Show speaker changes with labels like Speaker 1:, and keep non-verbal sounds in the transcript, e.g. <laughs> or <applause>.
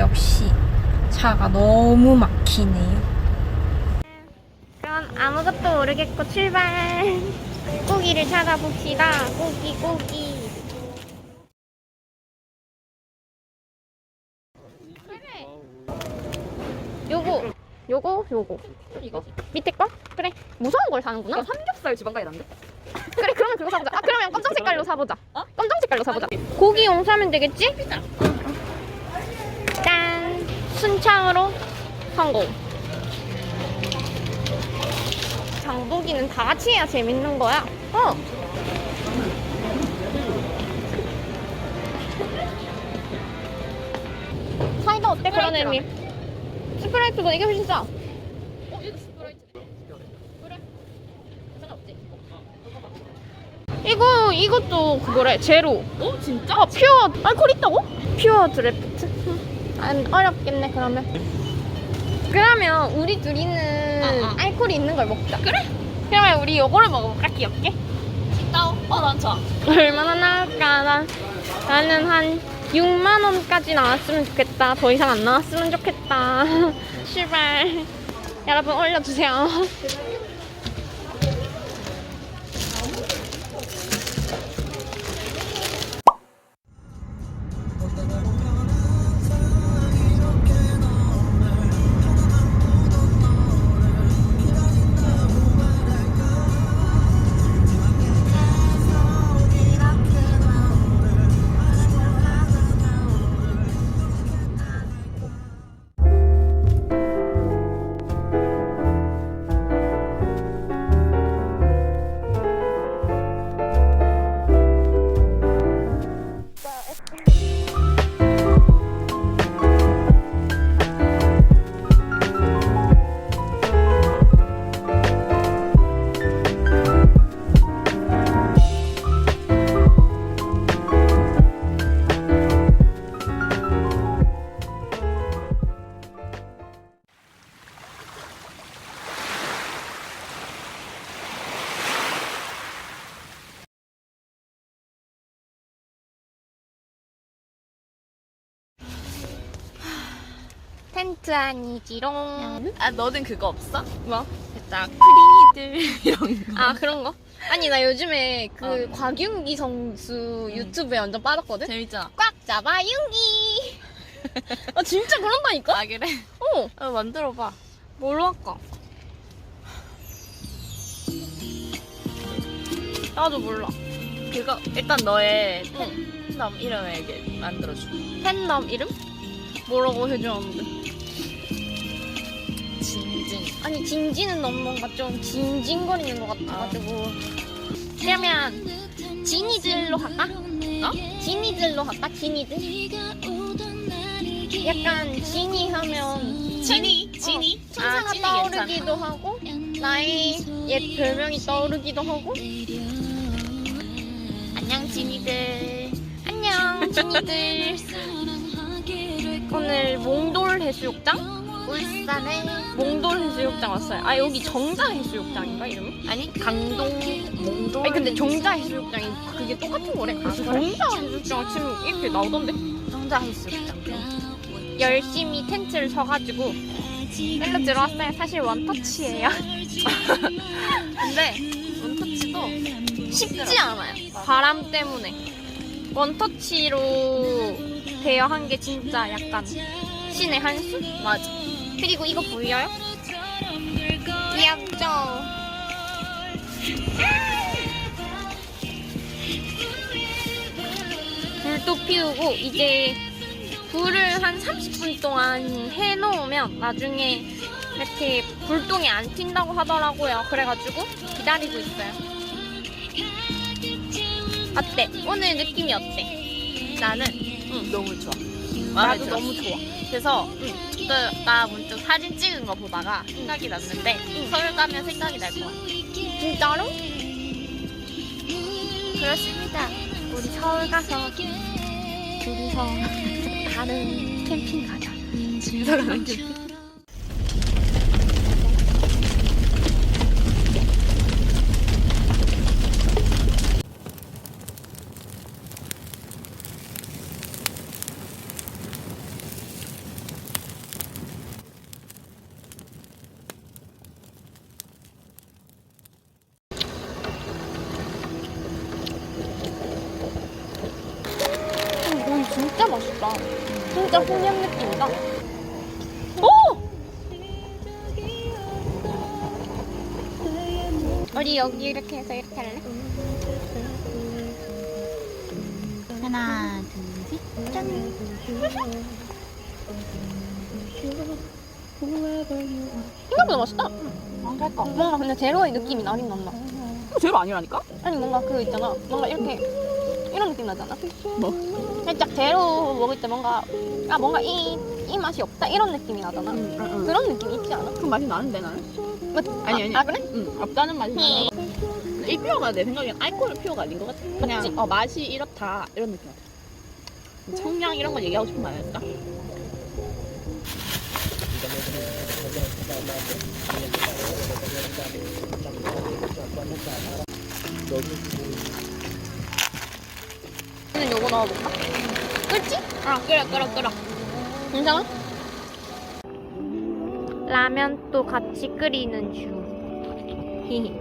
Speaker 1: 역시 차가 너무 막히네요. 그럼 아무것도 모르겠고 출발. 고기를 찾아봅시다. 고기 고기. 요거 요거 요거
Speaker 2: 이거
Speaker 1: 밑에 거? 그래 무서운 걸 사는구나.
Speaker 2: 삼겹살 지방가게 난데?
Speaker 1: 그래 그러면 그거 사보자. 아 그러면 검정 색깔로 사보자.
Speaker 2: 어?
Speaker 1: 검정 색깔로 사보자. 고기용 사면 되겠지? 짠 순창으로 성공. 장보기는 다 같이 해야 재밌는 거야. 어. 사이다 어때 그런 의미? 스프라이트보다 이게 훨씬 싸.
Speaker 2: 어 얘도 스프라이트 그래 상관없지
Speaker 1: 이거 이것도 그거래 제로.
Speaker 2: 어 진짜?
Speaker 1: 아 퓨어 알콜 있다고? 퓨어 드래프트. 음, 안 어렵겠네 그러면. 그러면 우리 둘이는
Speaker 2: 아, 아.
Speaker 1: 알콜이 있는 걸 먹자.
Speaker 2: 그래?
Speaker 1: 그러면 우리 요거를 먹어볼까 귀엽게?
Speaker 2: 따오 어난 좋아
Speaker 1: 얼마나 나올까? 나, 나는 한 6만 원까지 나왔으면 좋겠다. 더 이상 안 나왔으면 좋겠다. <laughs> 출발. 여러분 올려주세요. <laughs> 텐트 아니지롱.
Speaker 2: 아 너는 그거 없어?
Speaker 1: 뭐?
Speaker 2: 살짝 프리들 <laughs> 이런 거
Speaker 1: 아 그런 거? 아니 나 요즘에 그
Speaker 2: 어.
Speaker 1: 곽윤기 선수 유튜브에 완전 빠졌거든?
Speaker 2: 재밌잖아
Speaker 1: 꽉 잡아 윤기 <laughs> 아 진짜 그런다니까?
Speaker 2: 아 그래?
Speaker 1: 어
Speaker 2: 어 만들어봐
Speaker 1: 뭘로 할까? 나도 몰라
Speaker 2: 그거 일단 너의 팬덤 이름을 이렇게 만들어줘
Speaker 1: 팬덤 이름? 뭐라고 해주었는데
Speaker 2: 진진
Speaker 1: 아니 진지는 너무 뭔가 좀 징징거리는 것 같아가지고 그러면 지니들로 할까?
Speaker 2: 어?
Speaker 1: 지니들로 할까? 지니들? 약간 지니 하면
Speaker 2: 진이 진이
Speaker 1: 천사가
Speaker 2: 아 진이
Speaker 1: 떠오르기도
Speaker 2: 괜찮아
Speaker 1: 하고 나의 옛 별명이 떠오르기도 하고
Speaker 2: 안녕 진이들
Speaker 1: 안녕 지니들 오늘 몽돌 해수욕장?
Speaker 2: 울산에
Speaker 1: 몽돌 해수욕장 왔어요. 아 여기 정자 해수욕장인가 이름이?
Speaker 2: 아니 강동 몽돌
Speaker 1: 아니 근데 정자 해수욕장이 그게 똑같은 거래. 그래서 정자 해수욕장을 치면 이렇게 나오던데?
Speaker 2: 정자 해수욕장.
Speaker 1: 열심히 텐트를 쳐가지고 일로 들어왔어요. 사실 원터치예요. <laughs>
Speaker 2: 근데 원터치도
Speaker 1: 쉽지 않아요. 바람 때문에. 원터치로 대여한 게 진짜 약간 신의 한 수?
Speaker 2: 맞아
Speaker 1: 그리고 이거 보여요? 귀엽죠? 불도 피우고 이제 불을 한 30분 동안 해놓으면 나중에 이렇게 불똥이 안 튄다고 하더라고요. 그래가지고 기다리고 있어요. 어때? 오늘 느낌이 어때?
Speaker 2: 나는
Speaker 1: 응.
Speaker 2: 너무 좋아
Speaker 1: 나도
Speaker 2: 들었어.
Speaker 1: 너무 좋아.
Speaker 2: 그래서 그, 나 문득 사진 찍은 거 보다가 생각이 났는데 서울 가면 생각이 날 거야
Speaker 1: 진짜로? 그렇습니다. 우리 서울 가서 둘이서 다른 캠핑 가자.
Speaker 2: 둘이서 가는 캠핑
Speaker 1: 맛있다. 진짜 홍련 느낌이다. 오! 우리 여기 이렇게 해서 이렇게 할래?
Speaker 3: 하나, 둘, 셋, 짠.
Speaker 1: 생각보다 맛있다.
Speaker 3: 안 갈까?
Speaker 1: 뭔가 근데 제로의 느낌이 나긴 난다.
Speaker 2: 제로 아니라니까?
Speaker 1: 아니 뭔가 그 있잖아. 뭔가 이렇게 이런 느낌 나잖아.
Speaker 2: 뭐?
Speaker 1: 살짝 제로 먹을 때 뭔가 아 뭔가 이, 이 맛이 없다 이런 느낌이 나잖아.
Speaker 2: 응, 응.
Speaker 1: 그런 느낌이 있지 않아?
Speaker 2: 그 맛이 나는데 나는?
Speaker 1: 맞-
Speaker 2: 아니,
Speaker 1: 아,
Speaker 2: 아니.
Speaker 1: 아 그래?
Speaker 2: 응, 없다는 맛이 나는 이 피어가 내 생각엔 알코올 피어가 아닌 것 같아. 그냥
Speaker 1: 맞지?
Speaker 2: 어, 맛이 이렇다 이런 느낌. 청량 이런 거 얘기하고 싶은 거 아닐까?
Speaker 1: 오늘 요거 넣어볼까? 끓지?
Speaker 2: 아 끓여 끓여 끓여.
Speaker 1: 괜찮아? 라면도 같이 끓이는 중. 히히.